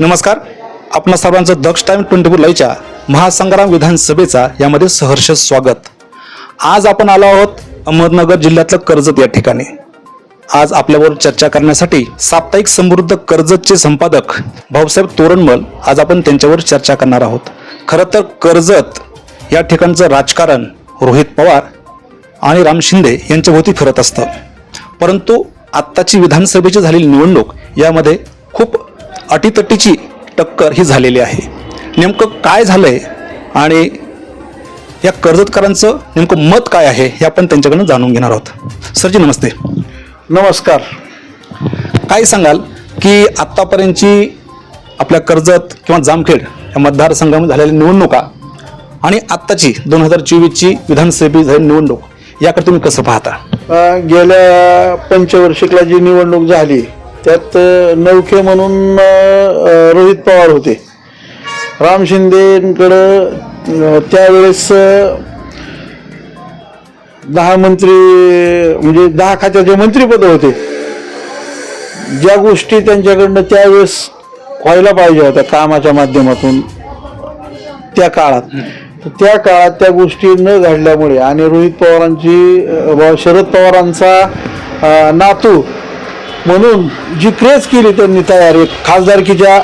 नमस्कार. आपण सर्वांचं दक्ष टाइम ट्वेंटी फोर लाईव्हच्या महासंग्राम विधानसभेचा यामध्ये सहर्ष स्वागत. आज आपण आलो आहोत अहमदनगर जिल्ह्यातलं कर्जत या ठिकाणी. आज आपल्याबरोबर चर्चा करण्यासाठी साप्ताहिक समृद्ध कर्जतचे संपादक भाऊसाहेब तोरणमल आज आपण त्यांच्यावर चर्चा करणार आहोत. खरं तर कर्जत या ठिकाणचं राजकारण रोहित पवार आणि राम शिंदे यांच्या भोवती फिरत असतं. परंतु आत्ताची विधानसभेची झालेली निवडणूक यामध्ये खूप अटीतटीची टक्कर ही झालेली आहे. नेमकं काय झालंय आणि या कर्जतकरांचं नेमकं मत काय आहे हे आपण त्यांच्याकडनं जाणून घेणार आहोत. सरजी नमस्ते. नमस्कार. काय सांगाल की आत्तापर्यंतची आपल्या कर्जत किंवा जामखेड या मतदारसंघामध्ये झालेल्या निवडणुका आणि आत्ताची दोन हजार चोवीसची विधानसभेची झालेली निवडणूक याकडे तुम्ही कसं पाहता? गेल्या पंचवर्षिकला जी निवडणूक झाली त्यात नवखे नौखे म्हणून रोहित पवार होते. राम शिंदेकडं त्यावेळेस दहा मंत्री म्हणजे दहा खात्याचे मंत्रीपद होते ज्या गोष्टी त्यांच्याकडनं त्यावेळेस व्हायला पाहिजे होत्या कामाच्या माध्यमातून त्या काळात. त्या काळात त्या गोष्टी न घडल्यामुळे आणि रोहित पवारांची शरद पवारांचा नातू म्हणून जी क्रेज केली त्यांनी तयारी खासदारकीच्या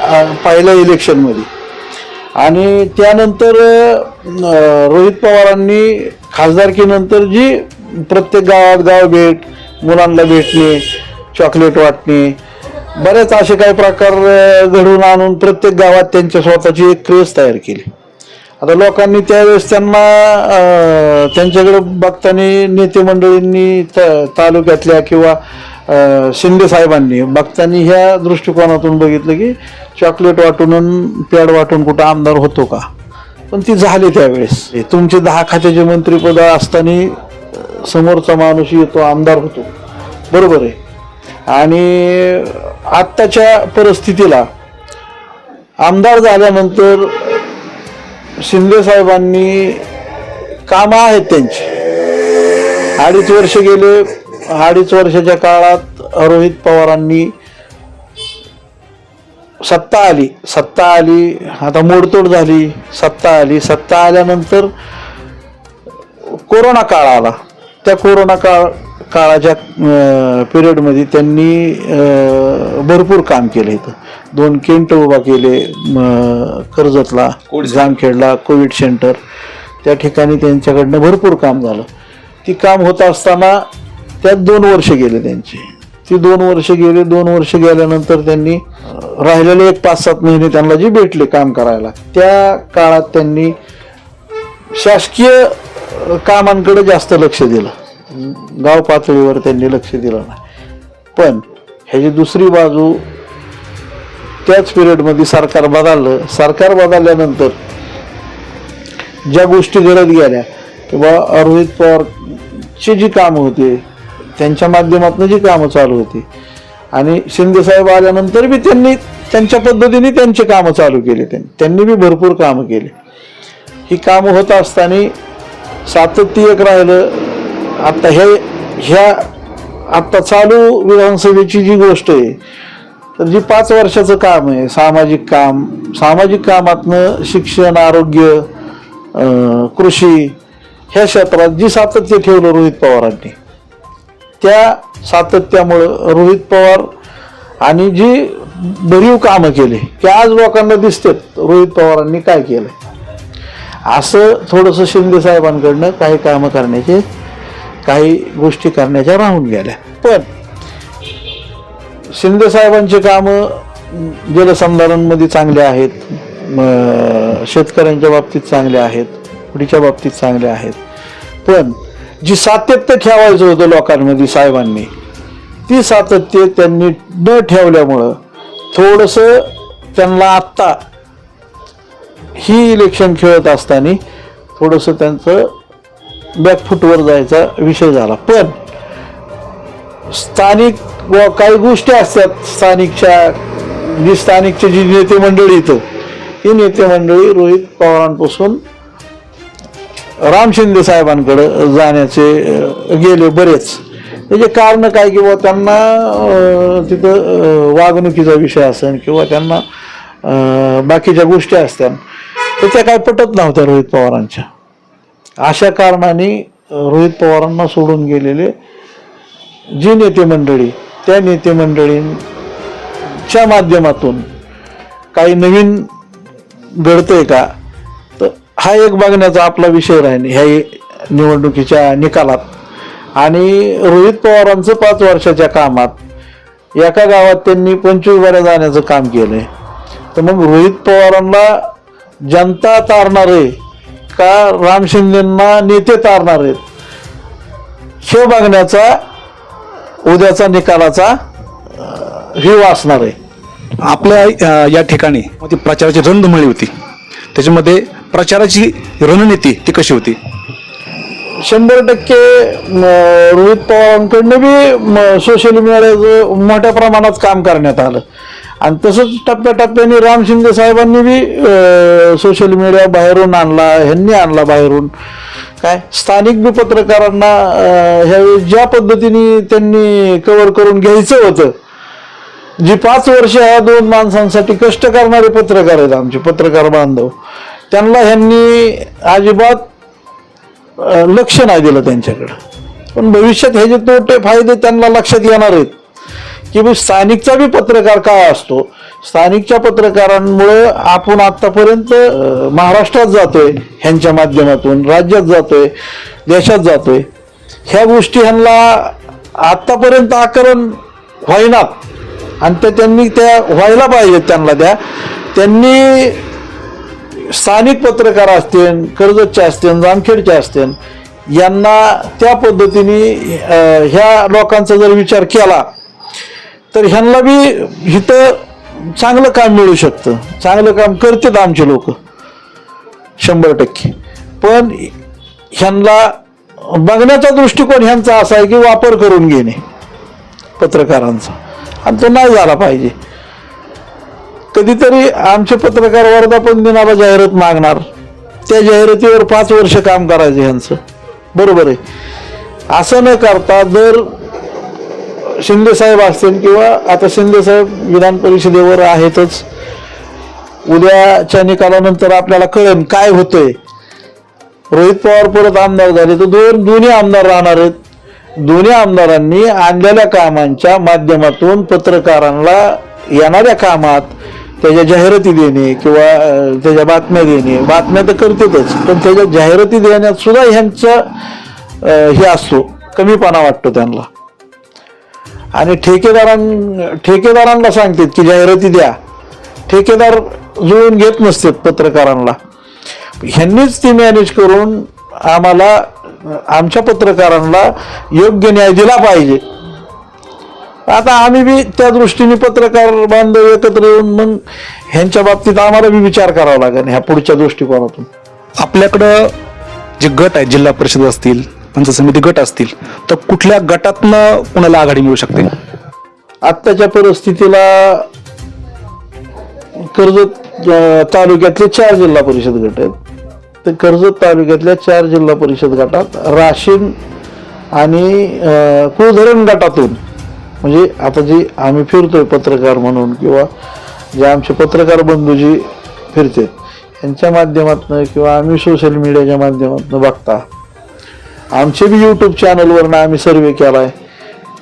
पहिल्या इलेक्शनमध्ये आणि त्यानंतर रोहित पवारांनी खासदारकीनंतर जी प्रत्येक गावात गाव भेट मुलांना भेटणे चॉकलेट वाटणे बरेच असे काही प्रकार घडवून आणून प्रत्येक गावात त्यांच्या स्वतःची एक क्रेज तयार केली. आता लोकांनी त्यावेळेस त्यांना त्यांच्याकडे बघताना नेते मंडळींनी त- तालुक्यातल्या किंवा शिंदे साहेबांनी बघताना ह्या दृष्टिकोनातून बघितलं की चॉकलेट वाटून पॅड वाटून कुठं आमदार होतो का? पण ती झाली त्यावेळेस. तुमचे दहा खात्याचे मंत्रीपद असताना समोरचा माणूस येतो आमदार होतो. बरोबर आहे. आणि आत्ताच्या परिस्थितीला आमदार झाल्यानंतर शिंदे साहेबांनी कामं आहेत त्यांची. अडीच वर्ष गेले अडीच वर्षाच्या काळात रोहित पवारांनी सत्ता आली. सत्ता आली आता मोडतोड झाली. सत्ता आली. सत्ता आल्यानंतर कोरोना काळ आला. त्या कोरोना काळ काळाच्या पिरियडमध्ये त्यांनी भरपूर काम केलं इथं. दोन केंट उभा केले कर्जतला जामखेडला कोविड सेंटर. त्या ठिकाणी त्यांच्याकडनं भरपूर काम झालं. ती काम होत असताना त्यात दोन वर्ष गेले त्यांचे. ती दोन वर्ष गेले दोन वर्ष गेल्यानंतर त्यांनी राहिलेले एक पाच सात महिने त्यांना जे भेटले काम करायला त्या काळात त्यांनी शासकीय कामांकडे जास्त लक्ष दिलं. गाव पातळीवर त्यांनी लक्ष दिलं नाही. पण ह्याची दुसरी बाजू त्याच पिरियडमध्ये सरकार बदललं. सरकार बदलल्यानंतर ज्या गोष्टी घडत गेल्या किंवा अरोहित पवारची जी कामं होते त्यांच्या माध्यमातून जी कामं चालू होती. आणि शिंदेसाहेब आल्यानंतर बी त्यांनी त्यांच्या पद्धतीने त्यांचे कामं चालू केले. त्यांनी त्यांनी बी भरपूर कामं केले. ही कामं होत असताना सातत्य एक राहिलं. आता हे ह्या आत्ता चालू विधानसभेची जी गोष्ट आहे तर जी पाच वर्षाचं काम आहे सामाजिक काम सामाजिक कामातनं शिक्षण आरोग्य कृषी ह्या क्षेत्रात जी सातत्य ठेवलं रोहित पवारांनी त्या सातत्यामुळं रोहित पवार आणि जी भरीव कामं केली की आज लोकांना दिसतात रोहित पवारांनी काय केलं असं थोडंसं शिंदे साहेबांकडनं काही कामं करण्याचे काही गोष्टी करण्याच्या राहून गेल्या. पण शिंदे साहेबांची कामं जलसंधारणमध्ये चांगले आहेत शेतकऱ्यांच्या बाबतीत चांगले आहेत पुढीच्या बाबतीत चांगले आहेत. पण जी सातत्य ठेवायचं होतं लोकांमध्ये साहेबांनी ती सातत्य त्यांनी न ठेवल्यामुळं थोडंसं त्यांना आत्ता ही इलेक्शन खेळत असताना थोडंसं त्यांचं बॅकफूटवर जायचा विषय झाला. पण स्थानिक व काही गोष्टी असतात स्थानिकच्या जी स्थानिकची जी नेते मंडळी इथं ही नेते मंडळी रोहित पवारांपासून राम शिंदे साहेबांकडं जाण्याचे गेले बरेच. त्याचे कारण काय किंवा त्यांना तिथं वागणुकीचा विषय असेल किंवा त्यांना बाकीच्या गोष्टी असत्या. तर त्या काय पटत नव्हत्या रोहित पवारांच्या. अशा कारणाने रोहित पवारांना सोडून गेलेले जी नेते मंडळी त्या नेते मंडळींच्या माध्यमातून काही नवीन घडतंय का? हा एक बघण्याचा आपला विषय राहील ह्या निवडणुकीच्या निकालात. आणि रोहित पवारांचं पाच वर्षाच्या कामात एका गावात त्यांनी पंचवीस बऱ्या जाण्याचं काम केलंय. तर मग रोहित पवारांना जनता तारणार आहे का राम शिंदेना नेते तारणार आहेत? हे बघण्याचा उद्याचा निकालाचा व्ह्यू असणार आहे. आपल्या या ठिकाणी ती प्रचाराची रणधुमाळी होती. त्याच्यामध्ये प्रचाराची रणनीती ती कशी होती? शंभर टक्के रोहित पवारांकडनं बी सोशल मीडियाचं मोठ्या प्रमाणात काम करण्यात आलं. आणि तसंच टप्प्याटप्प्याने राम शिंदे साहेबांनी बी सोशल मीडिया बाहेरून आणला ह्यांनी आणला बाहेरून. काय? स्थानिक बी पत्रकारांना ह्यावेळी ज्या पद्धतीने त्यांनी कव्हर करून घ्यायचं होतं जी पाच वर्ष ह्या दोन माणसांसाठी कष्ट करणारे पत्रकार आहेत आमचे पत्रकार बांधव. त्यांना ह्यांनी अजिबात लक्ष नाही दिलं त्यांच्याकडं. पण भविष्यात हे जे तोटे फायदे त्यांना लक्षात येणार आहेत की बी स्थानिकचा बी पत्रकार काय असतो. स्थानिकच्या पत्रकारांमुळे आपण आतापर्यंत महाराष्ट्रात महाराष्ट्रात जातोय ह्यांच्या माध्यमातून राज्यात जातोय देशात जातोय. ह्या गोष्टी ह्यांना आत्तापर्यंत आकलन व्हायनात. आणि त्या त्यांनी त्या व्हायला पाहिजेत त्यांना त्या. त्यांनी स्थानिक पत्रकार असतील कर्जतचे असतील जामखेडचे असतील यांना त्या पद्धतीने ह्या लोकांचा जर विचार केला तर ह्यांना बी इथं चांगलं काम मिळू शकतं. चांगलं काम करतात आमचे लोक. शंभर टक्के. पण ह्यांना बघण्याचा दृष्टिकोन ह्यांचा असा आहे की वापर करून घेणे पत्रकारांचा. आणि तो नाही झाला पाहिजे. कधीतरी आमचे पत्रकार वर्धापन दिनाला जाहिरात मागणार. त्या जाहिरातीवर पाच वर्ष काम करायचे ह्यांचं. बरोबर आहे. असं न करता जर शिंदे साहेब असतील किंवा आता शिंदे साहेब विधान परिषदेवर आहेतच उद्याच्या निकालानंतर आपल्याला कळेल काय होतंय. रोहित पवार परत आमदार झाले तर दोन दोन्ही आमदार राहणार आहेत. दोन्ही आमदारांनी आणलेल्या कामांच्या माध्यमातून पत्रकारांना येणाऱ्या कामात त्याच्या जाहिराती देणे किंवा त्याच्या बातम्या देणे. बातम्या तर करतेच पण त्याच्या जाहिराती देण्यात सुद्धा ह्यांचं हे असतो कमीपणा वाटतो त्यांना. आणि ठेकेदारां ठेकेदारांना सांगतात की जाहिराती द्या. ठेकेदार जुळून घेत नसतात पत्रकारांना. ह्यांनीच ती मॅनेज करून आम्हाला आमच्या पत्रकारांना योग्य न्याय दिला पाहिजे. आता आम्ही बी त्या दृष्टीने पत्रकार बांधव एकत्र येऊन मग ह्यांच्या बाबतीत आम्हाला बी विचार करावा लागेल ह्या पुढच्या दृष्टिकोनातून. आपल्याकडं जे गट आहेत जिल्हा परिषद असतील पंचायत समिती गट असतील तर कुठल्या गटातनं कुणाला आघाडी मिळू शकते? आत्ताच्या परिस्थितीला कर्जत अं, तालुक्यातले चार जिल्हा परिषद गट आहेत. तर कर्जत तालुक्यातल्या चार जिल्हा परिषद गटात राशीन आणि अं, कुळधरण गटातून म्हणजे आता जी आम्ही फिरतोय पत्रकार म्हणून किंवा जे आमचे पत्रकार बंधू जी फिरतात यांच्या माध्यमातून किंवा आम्ही सोशल मीडियाच्या माध्यमातून बघता आमचे बी यूट्यूब चॅनलवरनं आम्ही सर्वे केला आहे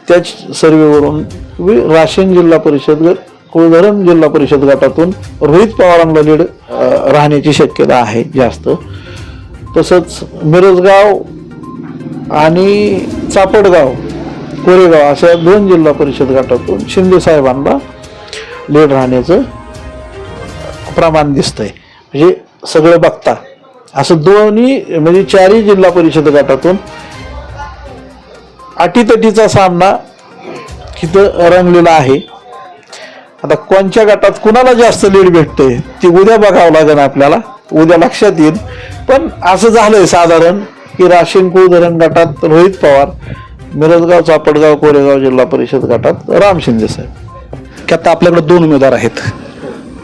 त्याच सर्वेवरून राशीन जिल्हा परिषद गट कुळधरण जिल्हा परिषद गटातून रोहित पवारांना लीड राहण्याची शक्यता आहे जास्त. तसंच मिरजगाव आणि चापडगाव कोरेगाव अशा दोन जिल्हा परिषद गटातून शिंदे साहेबांना लीड राहण्याचं प्रमाण दिसतंय. म्हणजे सगळं बघता. असं दोन्ही म्हणजे चारही जिल्हा परिषद गटातून अटीतटीचा सामना तिथं रंगलेला आहे. आता कोणत्या गटात कुणाला जास्त लीड भेटते ती उद्या बघावं लागेल आपल्याला. उद्या लक्षात येईल. पण असं झालंय साधारण की राशीन कुळधरण गटात रोहित पवार मिरजगाव चापडगाव कोरेगाव जिल्हा परिषद गटात राम शिंदे साहेब. की आता आपल्याकडे दोन उमेदवार आहेत.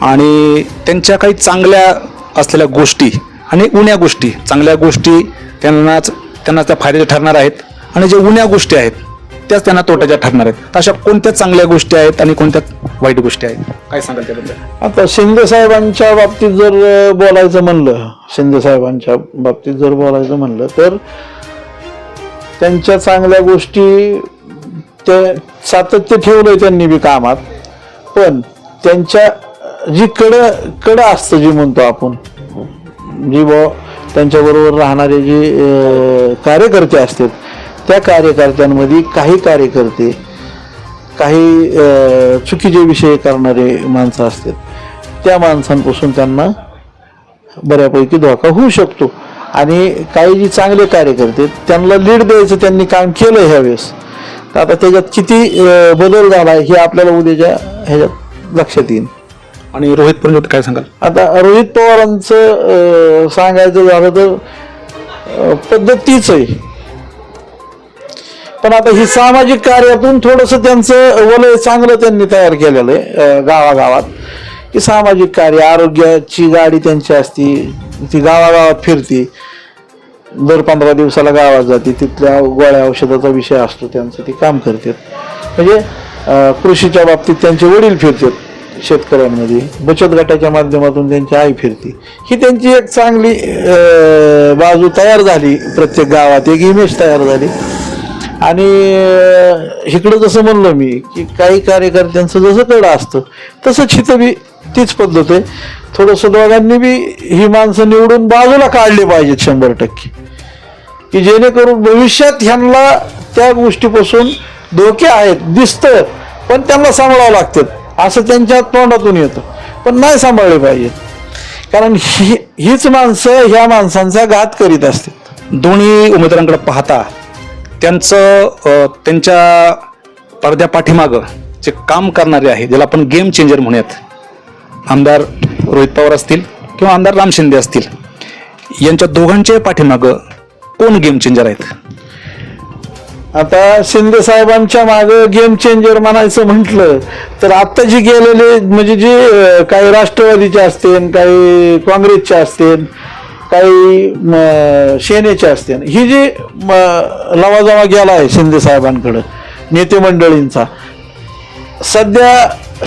आणि त्यांच्या काही चांगल्या असलेल्या गोष्टी आणि उण्या गोष्टी चांगल्या गोष्टी त्यांनाच त्यांना त्या फायद्याच्या ठरणार आहेत. आणि जे उण्या गोष्टी आहेत त्याच त्यांना तोट्याच्या ठरणार आहेत. तर अशा कोणत्या चांगल्या गोष्टी आहेत आणि कोणत्या वाईट गोष्टी आहेत? काय सांगाल त्याबद्दल? आता शिंदे साहेबांच्या बाबतीत जर बोलायचं म्हणलं शिंदे साहेबांच्या बाबतीत जर बोलायचं म्हणलं तर त्यांच्या चांगल्या गोष्टी ते सातत्य ठेवलंय त्यांनी बी कामात. पण त्यांच्या जी कड कड असतं जी म्हणतो आपण जी ब त्यांच्याबरोबर राहणारे जे कार्यकर्ते असतात त्या कार्यकर्त्यांमध्ये काही कार्यकर्ते काही चुकीचे विषय करणारे माणसं असतात. त्या माणसांपासून त्यांना बऱ्यापैकी धोका होऊ शकतो. आणि काही जी चांगले कार्यकर्ते आहेत, त्यांना लीड द्यायचं त्यांनी काम केलं ह्यावेळेस. तर आता त्याच्यात किती बदल झाला हे आपल्याला उद्याच्या ह्याच्यात लक्षात येईल. आणि रोहित परुंजोट काय सांगाल? आता रोहित पवारांचं सांगायचं झालं तर अ, पद्धत तीच आहे. पण आता ही सामाजिक कार्यातून थोडस त्यांचं वलय चांगलं त्यांनी तयार केलेलं आहे गावागावात. की सामाजिक कार्य आरोग्याची गाडी त्यांची असती ती गावागावात फिरती. दर पंधरा दिवसाला गावात जाते. तिथल्या गोळ्या औषधाचा विषय असतो त्यांचं. ती काम करतात म्हणजे कृषीच्या बाबतीत त्यांचे वडील फिरतात शेतकऱ्यांमध्ये. बचत गटाच्या माध्यमातून त्यांची आई फिरती. ही त्यांची एक चांगली बाजू तयार झाली. प्रत्येक गावात एक इमेज तयार झाली. आणि इकडं जसं म्हणलं मी की काही कार्यकर्त्यांचं जसं कडं असतं तसंच इथं बी तीच पद्धत आहे. थोडंसं दोघांनी बी ही माणसं निवडून बाजूला काढली पाहिजेत शंभर टक्के. की जेणेकरून भविष्यात ह्यांना त्या गोष्टीपासून धोके आहेत दिसतं पण त्यांना सांभाळावं लागतात असं त्यांच्या तोंडातून येतं. पण नाही सांभाळले पाहिजेत. कारण ही हीच माणसं ह्या माणसांचा घात करीत असते दोन्ही उमेदवारांकडे पाहता त्यांचं त्यांच्या पडद्या पाठीमागं जे काम करणारे आहे ज्याला आपण गेम चेंजर म्हणूयात. आमदार रोहित पवार असतील किंवा आमदार राम शिंदे असतील यांच्या दोघांच्या पाठीमागं कोण गेम चेंजर आहेत? आता शिंदे साहेबांच्या मागे गेम चेंजर म्हणायचं म्हटलं तर आता जी गेलेले म्हणजे जे काही राष्ट्रवादीचे असतील काही काँग्रेसचे असतील काही सेनेचे असतील ही जी लवाजवा गेला आहे शिंदे साहेबांकडं नेते मंडळींचा सध्या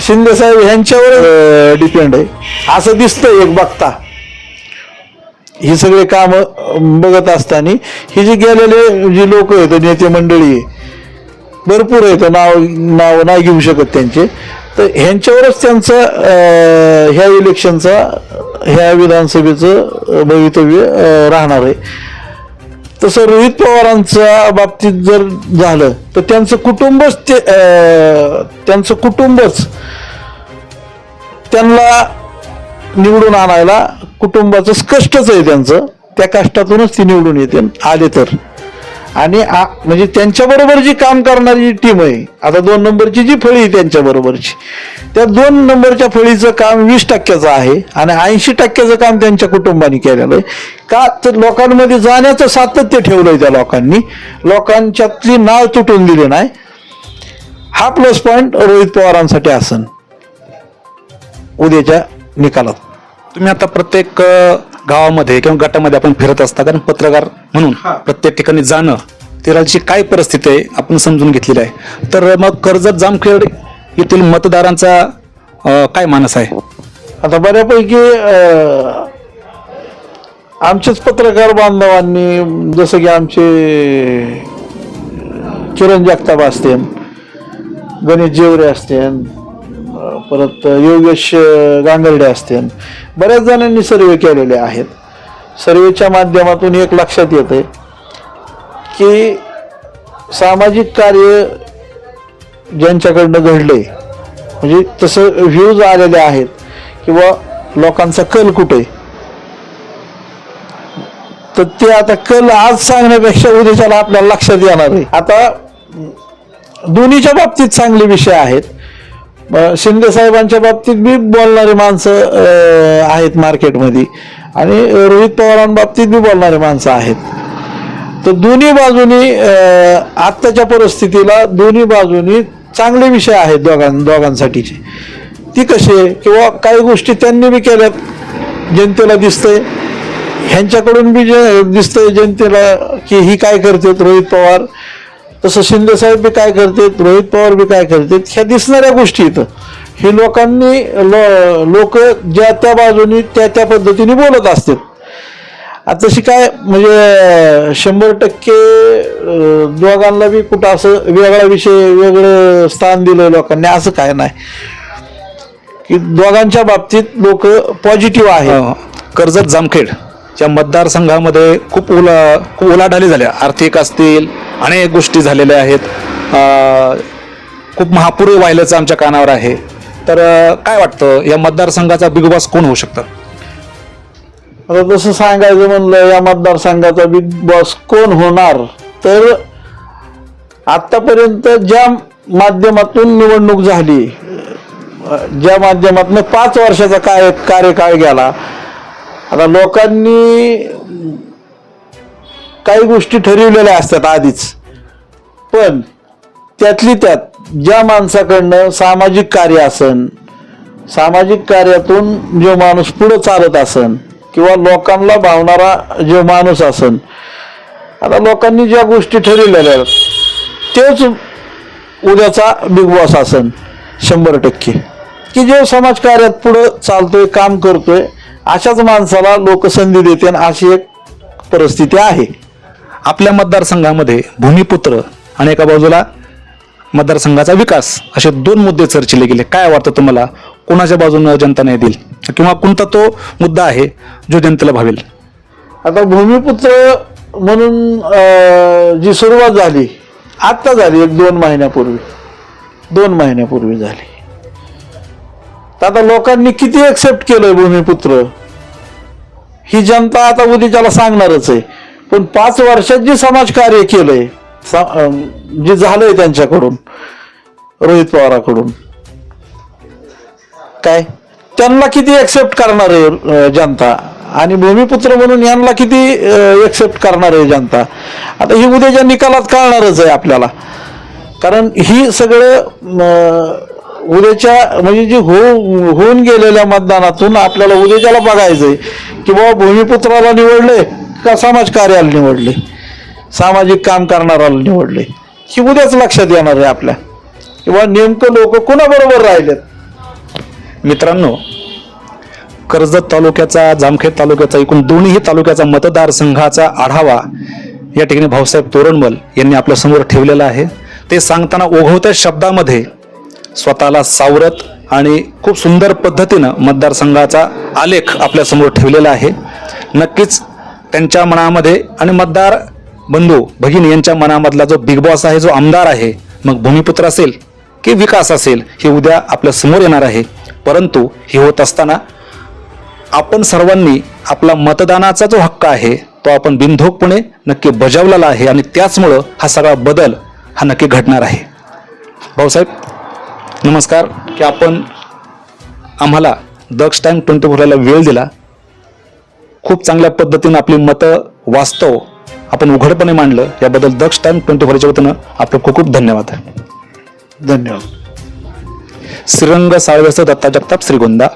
शिंदे साहेब ह्यांच्यावर डिपेंड आहे. असं दिसतंय एक बघता. ही सगळे काम बघत असताना ही जी गेलेले जी लोक आहेत नेते मंडळी भरपूर आहेत नाव नाव नाही घेऊ शकत त्यांचे. तर ह्यांच्यावरच त्यांचं ह्या इलेक्शनचा ह्या विधानसभेचं भवितव्य राहणार आहे. तसं रोहित पवारांच्या बाबतीत जर झालं तर त्यांचं कुटुंबच ते अं, त्यांचं कुटुंबच त्यांना निवडून आणायला कुटुंबाचं कष्टच आहे त्यांचं. त्या कष्टातूनच ती निवडून येते आले तर. आणि आ- म्हणजे त्यांच्याबरोबर जी काम करणारी जी टीम आहे आता दोन नंबरची जी फळी आहे त्यांच्या बरोबरची त्या दोन नंबरच्या फळीचं काम वीस टक्क्याचं आहे आणि ऐंशी टक्क्याचं काम त्यांच्या कुटुंबाने केलेलं आहे. का तर लोकांमध्ये जाण्याचं सातत्य ठेवलंय त्या लोकांनी. लोकांच्यातली नाळ तुटून दिली नाही. हा प्लस पॉईंट रोहित पवारांसाठी असन उद्याच्या निकालात. तुम्ही आता प्रत्येक गावामध्ये किंवा गटामध्ये आपण फिरत असता कारण पत्रकार म्हणून प्रत्येक ठिकाणी जाणं ते राज्याची काय परिस्थिती आहे आपण समजून घेतलेली आहे. तर मग कर्जत जामखेड येथील मतदारांचा काय मानस आहे? आता बऱ्यापैकी आमचेच पत्रकार बांधवांनी जसं की आमचे किरण जगताप असतील गणेश जेवरे असतील अं, परत योगेश गांगर्डे असतील. बऱ्याच जणांनी सर्वे केलेले आहेत. सर्वेच्या माध्यमातून एक लक्षात येते की सामाजिक कार्य ज्यांच्याकडनं घडले म्हणजे तसं व्ह्यूज आलेले आहेत किंवा लोकांचा कल कुठे? तर ते आता कल आज सांगण्यापेक्षा उद्याच्याला आपल्याला लक्षात येणार आहे. आता दोन्हीच्या बाबतीत चांगले विषय आहेत. शिंदे साहेबांच्या बाबतीत बी बोलणारी माणसं आहेत मार्केटमध्ये. आणि रोहित पवारांबाबतीत बी बोलणारे माणसं आहेत. तर दोन्ही बाजूनी आत्ताच्या परिस्थितीला दोन्ही बाजूनी चांगले विषय आहेत दोघां दोघांसाठीचे. ती कसे किंवा काही गोष्टी त्यांनी बी केल्यात जनतेला दिसतंय. ह्यांच्याकडून बी जे दिसतंय जनतेला की ही काय करतात रोहित पवार? तसं शिंदे साहेब बी काय करतात रोहित पवार बी काय करतात ह्या दिसणाऱ्या गोष्टी इथं. हे लोकांनी लो लोक ज्या त्या बाजूनी त्या त्या पद्धतीने बोलत असतात. आता तशी काय म्हणजे शंभर टक्के दोघांना बी कुठं असं वेगळा विषय वेगळं स्थान दिलं लोकांनी असं काय नाही. की दोघांच्या बाबतीत लोक पॉझिटिव्ह आहे हो, कर्जत जामखेड. या मतदारसंघामध्ये खूप उला खूप उलाढाली झाल्या. आर्थिक असतील अनेक गोष्टी झालेल्या आहेत. खूप महापूर वाहिल्याचं आमच्या कानावर आहे. तर काय वाटतं? या मतदारसंघाचा बिग बॉस कोण होऊ शकतं? आता तसं सांगायचं म्हणलं या मतदारसंघाचा बिग बॉस कोण होणार? तर आतापर्यंत ज्या माध्यमातून निवडणूक झाली ज्या माध्यमातून पाच वर्षाचा काय कार्यकाळ गेला आता लोकांनी काही गोष्टी ठरवलेल्या असतात आधीच. पण त्यातली त्यात ज्या माणसाकडनं सामाजिक कार्य असन सामाजिक कार्यातून जो माणूस पुढं चालत असन किंवा लोकांना भावणारा जो माणूस असन आता लोकांनी ज्या गोष्टी ठरवलेल्या आहेत तेच उद्याचा बिग बॉस असन शंभर टक्के. की जो समाजकार्यात पुढं चालतोय काम करतोय अशाच माणसाला लोकसंधी देते देते अशी एक परिस्थिती आहे. आपल्या मतदारसंघामध्ये भूमिपुत्र आणि एका बाजूला मतदारसंघाचा विकास असे दोन मुद्दे चर्चिले गेले. काय वाटतं तुम्हाला? कोणाच्या बाजूने जनता नाही देईल? किंवा कोणता तो मुद्दा आहे जो जनतेला भावेल? आता भूमिपुत्र म्हणून जी सुरुवात झाली आत्ता झाली एक दोन महिन्यापूर्वी. दोन महिन्यापूर्वी झाली. तर आता लोकांनी किती एक्सेप्ट केलंय भूमिपुत्र? ही जनता आता उद्याच्याला सांगणारच आहे. पण पाच वर्षात जे समाजकार्य केलंय जे झालंय त्यांच्याकडून रोहित पवाराकडून काय? त्यांना किती एक्सेप्ट करणार आहे जनता? आणि भूमिपुत्र म्हणून यांना किती एक्सेप्ट करणार आहे जनता? आता ही उद्याच्या निकालात कळणारच आहे आपल्याला. कारण ही सगळं उद्याच्या म्हणजे जे हो होऊन गेलेल्या मतदानातून आपल्याला उद्याच्याला बघायचंय की बाबा भूमिपुत्राला निवडले का समाज कार्याला निवडले? सामाजिक काम करणाऱ्याला निवडले? हे उद्याच लक्षात येणार आहे आपल्या. किंवा नेमकं लोक कोणाबरोबर राहिलेत? मित्रांनो कर्जत तालुक्याचा जामखेड तालुक्याचा एकूण दोन्ही तालुक्याचा मतदारसंघाचा आढावा या ठिकाणी भाऊसाहेब तोरणमल यांनी आपल्यासमोर ठेवलेला आहे. ते सांगताना ओघवत्या शब्दामध्ये स्वतःला सावरत आणि खूप सुंदर पद्धतीनं मतदारसंघाचा आलेख आपल्यासमोर ठेवलेला आहे. नक्कीच त्यांच्या मनामध्ये आणि मतदार बंधू भगिनी यांच्या मनामधला जो बिग बॉस आहे जो आमदार आहे मग भूमिपुत्र असेल की विकास असेल हे उद्या आपल्यासमोर येणार आहे. परंतु हे होत असताना आपण सर्वांनी आपला मतदानाचा जो हक्क आहे तो आपण बिनधोकपणे नक्की बजावलेला आहे आणि त्याचमुळं हा सगळा बदल हा नक्की घडणार आहे. भाऊसाहेब नमस्कार की आपण आम्हाला दक्ष टाईम ट्वेंटी फोरला वेळ दिला. खूप चांगल्या पद्धतीनं आपली मतं वास्तव आपण उघडपणे मांडलं. याबद्दल दक्ष टाईम ट्वेंटी फोरच्या वतीनं आपलं खूप खूप धन्यवाद धन्यवाद. श्रीरंग साळवेसह दत्ता जगताप श्रीगोंदा.